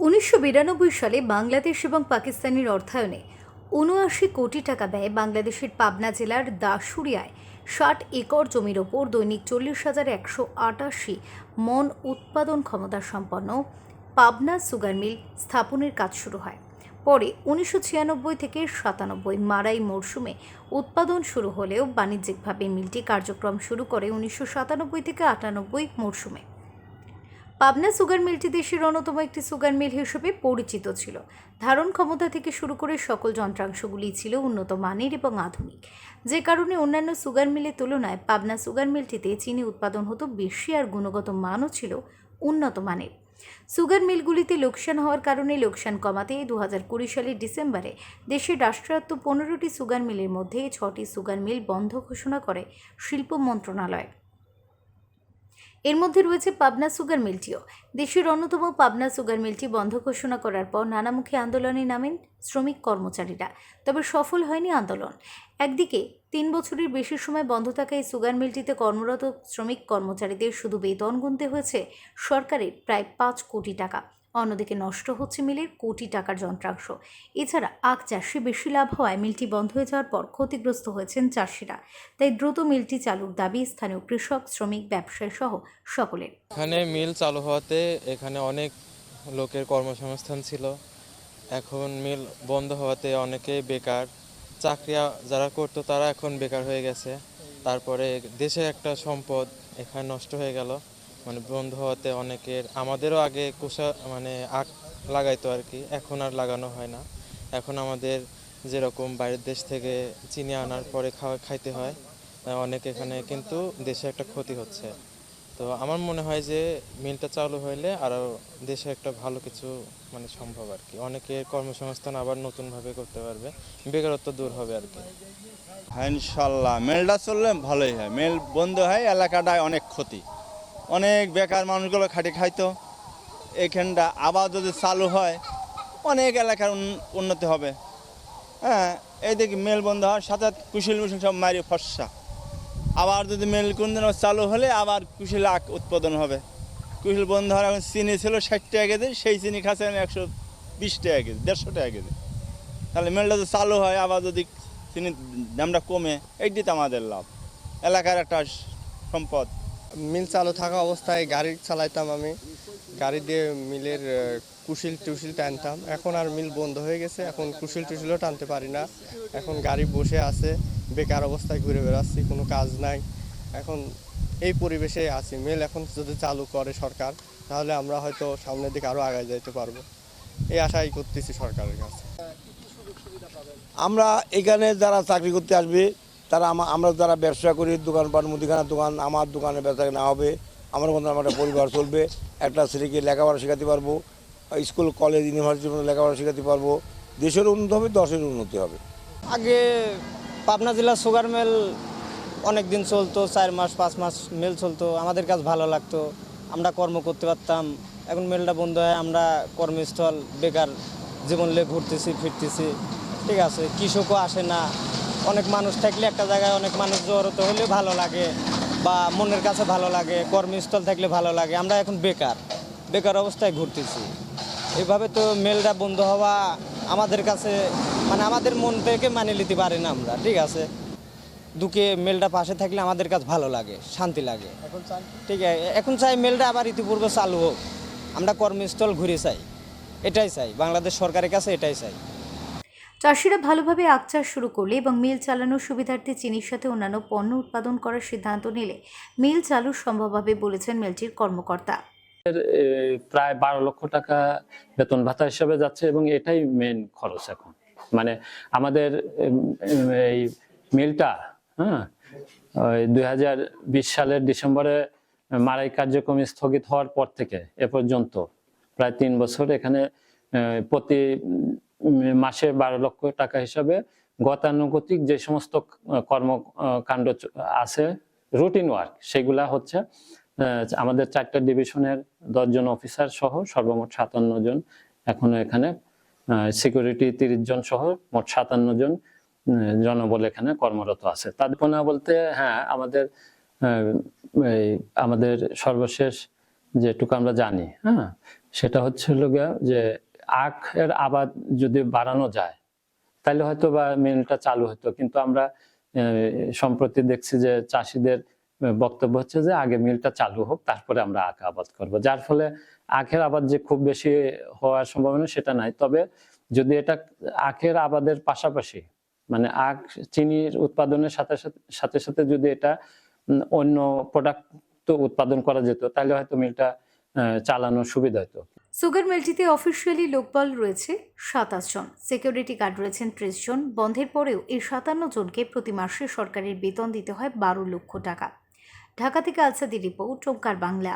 উনিশশো বিরানব্বই সালে বাংলাদেশ এবং পাকিস্তানের অর্থায়নে উনআশি কোটি টাকা ব্যয়ে বাংলাদেশের পাবনা জেলার দাসুরিয়ায় ষাট একর জমির ওপর দৈনিক চল্লিশ হাজার একশো আটাশি মন উৎপাদন ক্ষমতা সম্পন্ন পাবনা সুগার মিল স্থাপনের কাজ শুরু হয়। পরে উনিশশো ছিয়ানব্বই থেকে সাতানব্বই মারাই মরশুমে উৎপাদন শুরু হলেও বাণিজ্যিকভাবে মিলটি কার্যক্রম শুরু করে উনিশশো সাতানব্বই থেকে আটানব্বই মরশুমে। পাবনা সুগার মিলটি দেশের অন্যতম একটি সুগার মিল হিসেবে পরিচিত ছিল। ধারণ ক্ষমতা থেকে শুরু করে সকল যন্ত্রাংশগুলি ছিল উন্নত মানের এবং আধুনিক। যে কারণে অন্যান্য সুগার মিলের তুলনায় পাবনা সুগার মিলটিতে চিনি উৎপাদন হতো বেশি আর গুণগত মানও ছিল উন্নত মানের। সুগার মিলগুলিতে লোকসান হওয়ার কারণে লোকসান কমাতে দু হাজার কুড়ি সালের ডিসেম্বরে দেশের রাষ্ট্রায়ত্ত পনেরোটি সুগার মিলের মধ্যে ছটি সুগার মিল বন্ধ ঘোষণা করে শিল্প মন্ত্রণালয়। এর মধ্যে রয়েছে পাবনা সুগার মিলটিও। দেশের অন্যতম পাবনা সুগার মিলটি বন্ধ ঘোষণা করার পর নানামুখী আন্দোলনে নামেন শ্রমিক কর্মচারীরা। তবে সফল হয়নি আন্দোলন। একদিকে, তিন বছরের বেশি সময় বন্ধ থাকা এই সুগার মিলটিতে কর্মরত শ্রমিক কর্মচারীদের শুধু বেতন গুনতে হয়েছে সরকারের প্রায় পাঁচ কোটি টাকা। অন্যদিকে নষ্ট হচ্ছে মিলের কোটি টাকার যন্ত্রাংশ। এছাড়া আখ চাষে বেশি লাভ হওয়ায় মিলটি বন্ধ হয়ে যাওয়ার পর ক্ষতিগ্রস্ত হয়েছেন চাষিরা। তাই দ্রুত মিলটি চালুর দাবি স্থানীয় কৃষক, শ্রমিক, ব্যবসায়ী সহ সকলের। এখানে মিল চালু হওয়াতে এখানে অনেক লোকের কর্মসংস্থান ছিল। এখন মিল বন্ধ হওয়াতে অনেকে বেকার। চাকরি যারা করতো তারা এখন বেকার হয়ে গেছে। তারপরে দেশের একটা সম্পদ এখানে নষ্ট হয়ে গেল। মানে বন্ধ হওয়াতে অনেকের, আমাদেরও আগে কুষা মানে আখ লাগাইতো আর কি, এখন আর লাগানো হয় না। এখন আমাদের যেরকম বাইরের দেশ থেকে চিনি আনার পরে খাওয়া, খাইতে হয় অনেক এখানে কিন্তু দেশে একটা ক্ষতি হচ্ছে। তো আমার মনে হয় যে মিলটা চালু হইলে আরও দেশে একটা ভালো কিছু মানে সম্ভব আর কি। অনেকে কর্মসংস্থান আবার নতুনভাবে করতে পারবে, বেকারত্ব দূর হবে আর কি। ইনশাল্লাহ, মেলটা চললে ভালোই হয়। মেল বন্ধ হয়, এলাকাটায় অনেক ক্ষতি। অনেক বেকার মানুষগুলো খাটে খাইতো। এইখানটা আবার যদি চালু হয়, অনেক এলাকার উন্নতি হবে। হ্যাঁ এই দেখি মেল বন্ধ হয় সাথে কুশিল মুশিল সব মারি ফসা আবার যদি মেল কোনদিন চালু হলে আবার কুশিল আখ উৎপাদন হবে। কুশিল বন্ধ হওয়ার এখন চিনি ছিল ষাট টাকা কেজি, সেই চিনি খাচ্ছে একশো বিশ টাকা কেজি, দেড়শো টাকা কেজি। তাহলে মেলটা যদি চালু হয়, আবার যদি চিনির দামটা কমে, এইটি তো আমাদের লাভ। এলাকার একটা সম্পদ। মিল চালু থাকা অবস্থায় গাড়ি চালাইতাম আমি। গাড়ি দিয়ে মিলের কুশিল টুশিল টানতাম। এখন আর মিল বন্ধ হয়ে গেছে। এখন কুশিল টুশিলও টানতে পারি না। এখন গাড়ি বসে আছে, বেকার অবস্থায় ঘুরে বেড়াচ্ছি, কোনো কাজ নাই। এখন এই পরিবেশে আছি। মিল এখন যদি চালু করে সরকার, তাহলে আমরা হয়তো সামনের দিকে আরও আগায় যেতে পারব। এই আশাই করতেছি সরকারের কাছে। আমরা এখানে যারা চাকরি করতে আসবে তারা আমা- আমরা যারা ব্যবসা করি দোকানপাট মুদিখানার দোকান, আমার দোকানে ব্যবসা না হবে, আমার মতো আমার একটা পরিবার চলবে, একটা ছেলেকে লেখাপড়া শেখাতে পারব, স্কুল, কলেজ, ইউনিভার্সিটির মধ্যে লেখাপড়া শেখাতে পারব, দেশের উন্নতি হবে, দশের উন্নতি হবে। আগে পাবনা জেলার সুগার মেল অনেক দিন চলতো, চার মাস, পাঁচ মাস মেল চলতো, আমাদের কাজ ভালো লাগতো, আমরা কর্ম করতে পারতাম, এখন মেলটা বন্ধ হয়, আমরা কর্মস্থল, বেকার জীবন নিয়ে ঘুরতেছি, ফিরতেছি, ঠিক আছে, কৃষকও আসে না অনেক মানুষ থাকলে একটা জায়গায় অনেক মানুষ জড়ো হলে ভালো লাগে বা মনের কাছে ভালো লাগে কর্মস্থল থাকলে ভালো লাগে। আমরা এখন বেকার বেকার অবস্থায় ঘুরতেছি। এভাবে তো মেলটা বন্ধ হওয়া আমাদের কাছে মানে আমাদের মন থেকে মানে নিতে পারি না আমরা ঠিক আছে? দুকে মেলটা পাশে থাকলে আমাদের কাছে ভালো লাগে শান্তি লাগে। ঠিক আছে এখন চাই মেলটা আবার ইতিপূর্বে চালু হোক। আমরা কর্মস্থল ঘুরে চাই এটাই চাই। বাংলাদেশ সরকারের কাছে এটাই চাই। চাষিরা ভালোভাবে আখ চাষ শুরু করলে এবং মিল চালানোর সুবিধার্থে চিনির সাথে অন্যান্য পণ্য উৎপাদন করার সিদ্ধান্ত নিলে মিল চালু সম্ভব হবে বলেছেন মিলটির কর্মকর্তা। প্রায় বারো লক্ষ টাকা বেতন ভাতা হিসাবে যাচ্ছে এবং এটাই মেন খরচ এখন। মানে আমাদের এই মিলটা হ্যাঁ দুই হাজার বিশ সালের ডিসেম্বরে মারাই কার্যক্রম স্থগিত হওয়ার পর থেকে এ পর্যন্ত, প্রায় তিন বছর এখানে প্রতি মাসে বারো লক্ষ টাকা হিসাবে গতানুগতিক যে সমস্ত কর্মকাণ্ড আছে, রুটিন ওয়ার্ক, সেগুলা হচ্ছে আমাদের চারটা ডিভিশনের দশজন অফিসার সহ সর্বমোট সাতান্ন জন এখনও এখানে সিকিউরিটি তিরিশ জন সহ মোট সাতান্ন জন জনবল এখানে কর্মরত আছে। তাদের বলতে হ্যাঁ আমাদের আমাদের সর্বশেষ যেটুকু আমরা জানি হ্যাঁ সেটা হচ্ছে যে আখের আবাদ যদি বাড়ানো যায়, তাহলে হয়তো বা মিলটা চালু হতো। কিন্তু আমরা সম্প্রতি দেখছি যে চাষিদের বক্তব্য হচ্ছে যে আগে মিলটা চালু হোক, তারপরে আমরা আখ আবাদ করব। যার ফলে আখের আবাদ যে খুব বেশি হওয়ার সম্ভাবনা সেটা নাই। তবে যদি এটা আখের আবাদের পাশাপাশি মানে আখ চিনির উৎপাদনের সাথে সাথে সাথে সাথে যদি এটা অন্য প্রোডাক্ট উৎপাদন করা যেত, তাহলে হয়তো মিলটা চালানোর সুবিধা হতো। সুগার মিলটিতে অফিসিয়ালি লোকবল রয়েছে সাতাশ জন। সিকিউরিটি গার্ড রয়েছেন ত্রিশ জন। বন্ধের পরেও এই সাতান্ন জনকে প্রতি মাসে সরকারের বেতন দিতে হয় বারো লক্ষ টাকা। ঢাকা থেকে আলসাদি রিপোর্ট ওঙ্কার বাংলা।